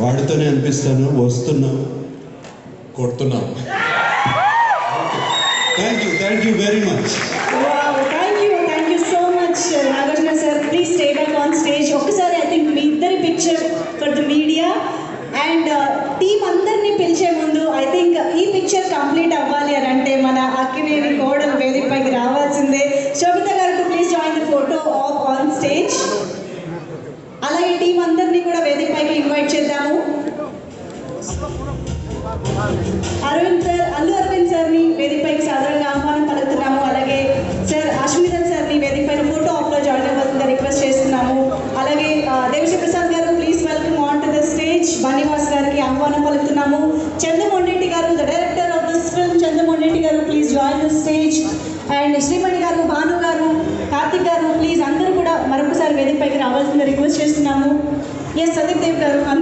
వాడితోనే అనిపిస్తాను వస్తున్నాం కొడుతున్నాం thank you thank you very much Wow, thank you, thank you so much, uh, Nagarjuna sir. Please stay back on stage. ఒక్కసారి I think మీ ఇద్దరి picture for the media and team అందరినీ పిలిచే ముందు I think uh, ఈ picture complete అవ్వాలి అని అంటే మన అక్కినేని కోడలు వేదికపైకి రావాల్సిందే శోభిత గారికి please join the photo of on stage అలాగే టీం అందరినీ కూడా వేదికపైకి ఇన్వైట్ చేద్దాము. అరవింద్ సార్ అల్లు అరవింద్ సార్ని వేదికపైకి సాధారణంగా ఆహ్వానం పలుకుతున్నాము. అలాగే సార్ అశ్మితన్ సార్ని వేదికపైన ఫోటో ఆఫ్లో జాయిన్ అవ్వాల్సిందిగా రిక్వెస్ట్ చేస్తున్నాము. అలాగే ఆ, దేవిశ్రీ ప్రసాద్ గారు please welcome on to the stage Bunny Vas గారికి ఆహ్వానం పలుకుతున్నాము. చంద్రమోహన్ గారు the director of this film Chandramohan గారు please join the stage and Srimani గారు భాను గారు పైకి రావాల్సిందిగా రిక్వెస్ట్ చేస్తున్నాము. ఎస్ సందీప్ దేవ్ గారు అందరూ